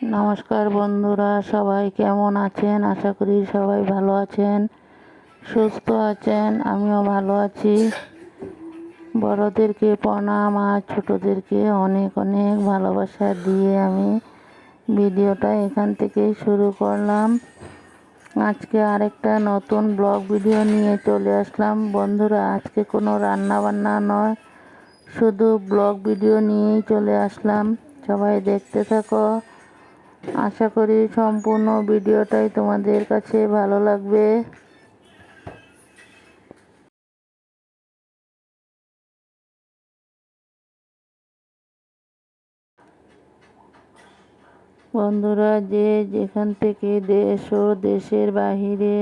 নমস্কার বন্ধুরা, সবাই কেমন আছেন? আশা করি সবাই ভালো আছেন, সুস্থ আছেন, আমিও ভালো আছি। বড়দেরকে প্রণাম, আর ছোটোদেরকে অনেক অনেক ভালোবাসা দিয়ে আমি ভিডিওটা এখান থেকেই শুরু করলাম। আজকে আরেকটা নতুন ব্লগ ভিডিও নিয়ে চলে আসলাম। বন্ধুরা, আজকে কোনো রান্না বান্না নয়, শুধু ব্লগ ভিডিও নিয়েই চলে আসলাম। সবাই দেখতে থাকো। আশা করি সম্পূর্ণ ভিডিওটাই তোমাদের কাছে ভালো লাগবে। বন্ধুরা, যে যেখান থেকে দেশ ও দেশের বাহিরে,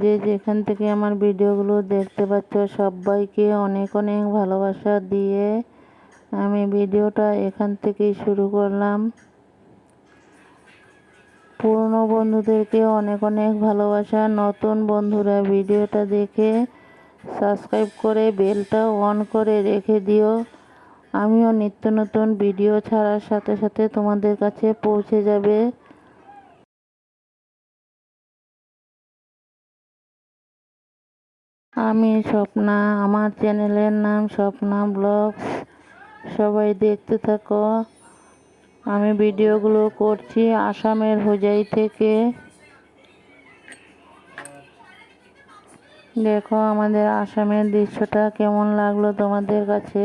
যে যেখান থেকে আমার ভিডিওগুলো দেখতে পাচ্ছ, সবাইকে অনেক অনেক ভালোবাসা দিয়ে আমি ভিডিওটা এখান থেকেই শুরু করলাম। পুরনো বন্ধুদেরকে অনেক অনেক ভালোবাসা। নতুন বন্ধুরা ভিডিওটা দেখে সাবস্ক্রাইব করে বেলটা অন করে রেখে দিও। আমিও নিত্য নতুন ভিডিও ছাড়ার সাথে সাথে তোমাদের কাছে পৌঁছে যাবে। আমি স্বপ্না, আমার চ্যানেলের নাম স্বপ্না ব্লগস। সবাই দেখতে থাকো। আমি ভিডিওগুলো করছি আসামের হোজাই থেকে। দেখো আমাদের আসামের দৃশ্যটা কেমন লাগল তোমাদের কাছে?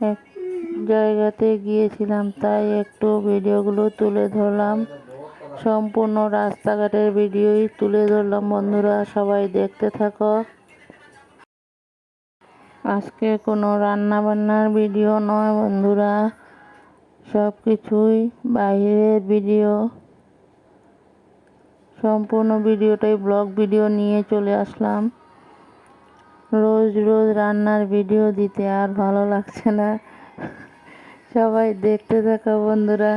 এক জায়গাতে গিয়েছিলাম, তাই একটু ভিডিওগুলো তুলে ধরলাম। সম্পূর্ণ রাস্তাঘাটের ভিডিওই তুলে ধরলাম। বন্ধুরা, সবাই দেখতে থাকো। আজকে কোনো রান্না বান্নার ভিডিও নয় বন্ধুরা। সব কিছুই বাইরের ভিডিও। সম্পূর্ণ ভিডিওটাই ব্লগ ভিডিও নিয়ে চলে আসলাম। রোজ রোজ রান্নার ভিডিও দিতে আর ভালো লাগছে না। সবাই দেখতে থাকো বন্ধুরা।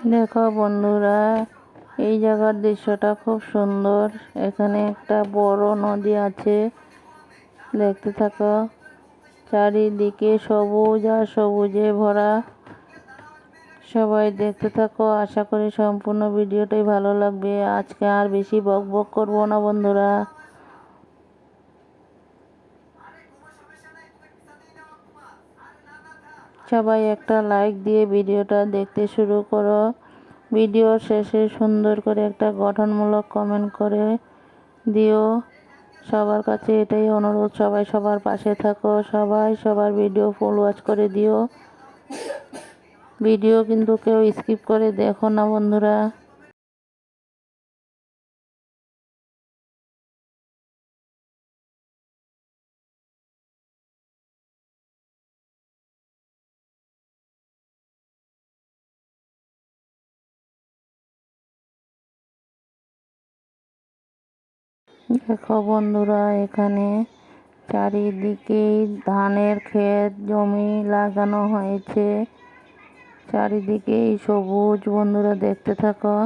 দেখো বন্ধুরা, এই জায়গার দৃশ্যটা খুব সুন্দর। এখানে একটা বড় নদী আছে। দেখতে থাকো, চারিদিকে সবুজ আর সবুজে ভরা। সবাই দেখতে থাকো, আশা করি সম্পূর্ণ ভিডিওটাই ভালো লাগবে। আজকে আর বেশি বক বক করব না বন্ধুরা। সবাই একটা লাইক দিয়ে ভিডিওটা দেখতে শুরু করো। ভিডিও শেষে সুন্দর করে একটা গঠনমূলক কমেন্ট করে দিও। সবার কাছে এটাই অনুরোধ, সবাই সবার পাশে থাকো, সবাই সবার ভিডিও ফুল ওয়াচ করে দিও। ভিডিও কিন্তু কেউ স্কিপ করে দেখো না বন্ধুরা। দেখো বন্ধুরা এখানে চারিদিকেই ধানের ক্ষেত জমি লাগানো হয়েছে। চারিদিকেই সবুজ বন্ধুরা দেখতে থাকো।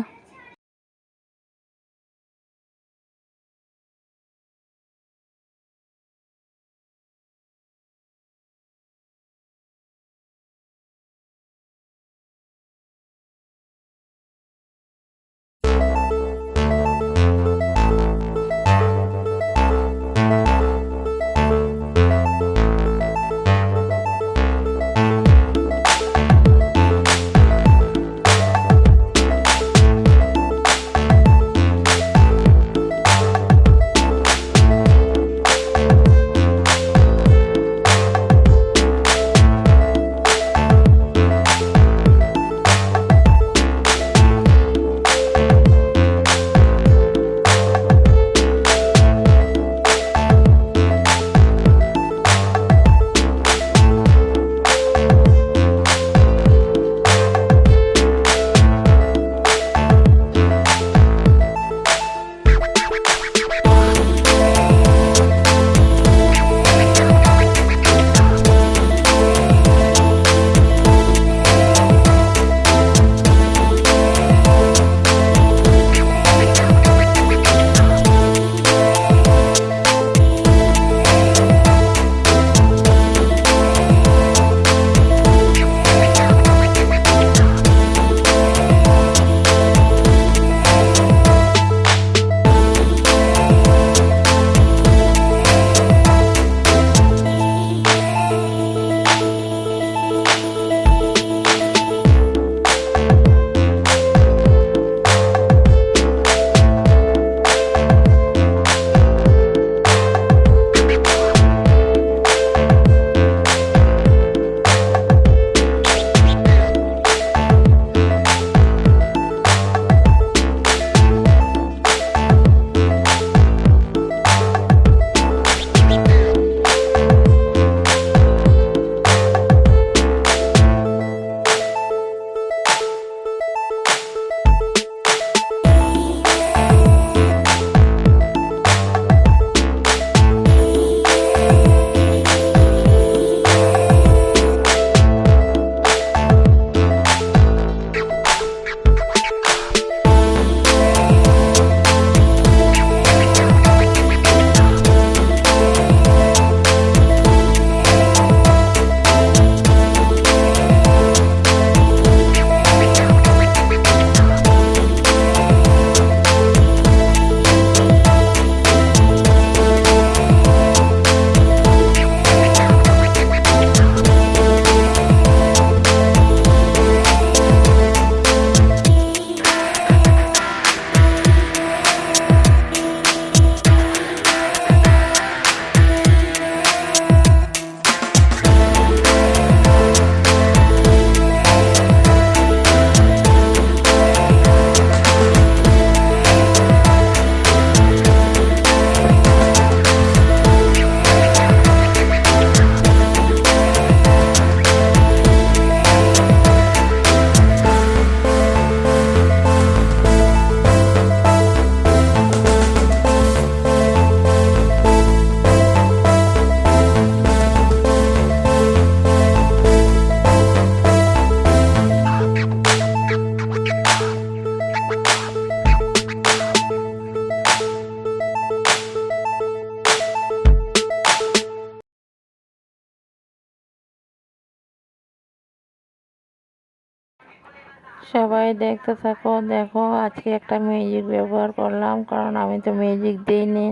সবাই দেখতে থাকো। দেখো, আজকে একটা মিউজিক ব্যবহার করলাম, কারণ আমি তো মিউজিক দিইনি।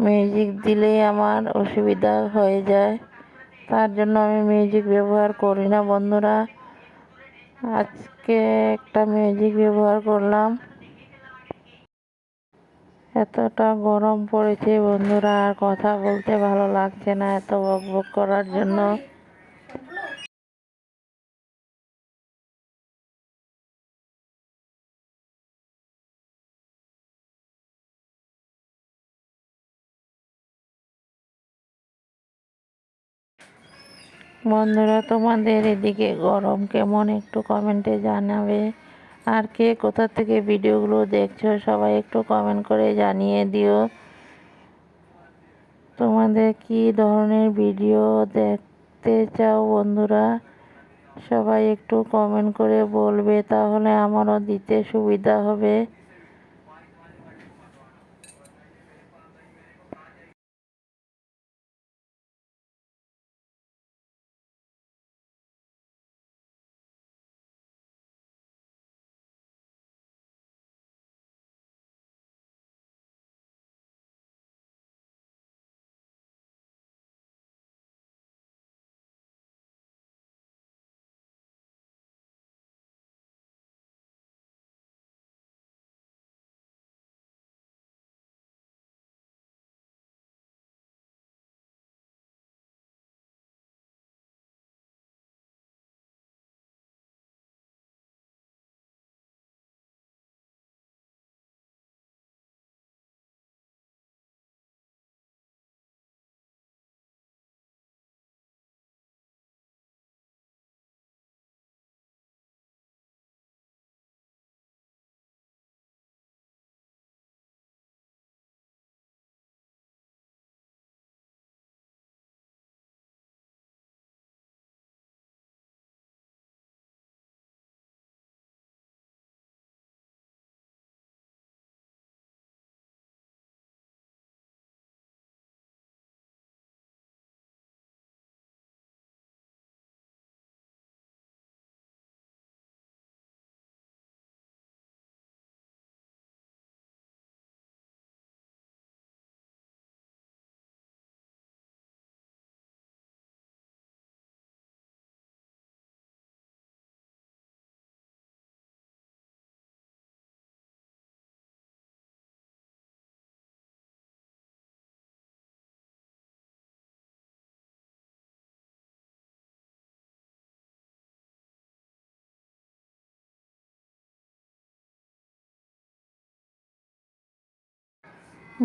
মিউজিক দিলেই আমার অসুবিধা হয়ে যায়। তার জন্য আমি মিউজিক ব্যবহার করি না, বন্ধুরা। আজকে একটা মিউজিক ব্যবহার করলাম। এতটা গরম পড়েছে, বন্ধুরা, আর কথা বলতে ভালো লাগছে না এত বক বক করার জন্য। বন্ধুরা, তোমাদের এদিকে গরম কেমন একটু কমেন্টে জানাবে। আর কে কোথা থেকে ভিডিওগুলো দেখছ, সবাই একটু কমেন্ট করে জানিয়ে দিও। তোমাদের কি ধরনের ভিডিও দেখতে চাও বন্ধুরা? সবাই একটু কমেন্ট করে বলবে, তাহলে আমারও দিতে সুবিধা হবে।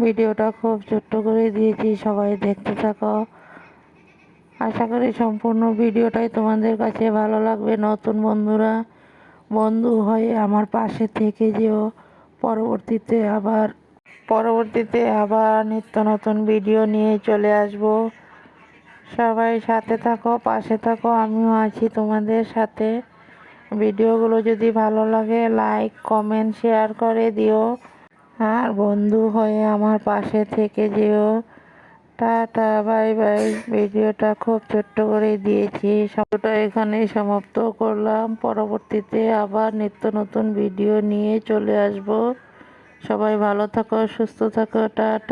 ভিডিওটা খুব ছোট্ট করে দিয়েছি, সবাই দেখতে থাকো। আশা করি সম্পূর্ণ ভিডিওটাই তোমাদের কাছে ভালো লাগবে, নতুন বন্ধুরা, বন্ধু হয়ে আমার পাশে থেকে যেও। পরবর্তীতে আবার পরবর্তীতে আবার নিত্য নতুন ভিডিও নিয়ে চলে আসব। সবাই সাথে থাকো, পাশে থাকো, আমিও আছি তোমাদের সাথে। ভিডিওগুলো যদি ভালো লাগে লাইক কমেন্ট শেয়ার করে দিও। আর বন্ধু হয়ে আমার পাশে থেকে যেও। Tata, bye bye. ভিডিওটা খুব ছোট্ট করে দিয়েছি। সবটা এখানেই সমাপ্ত করলাম। পরবর্তীতে আবার নিত্য নতুন ভিডিও নিয়ে চলে আসব। সবাই ভালো থাকো, সুস্থ থাকো, টাটা।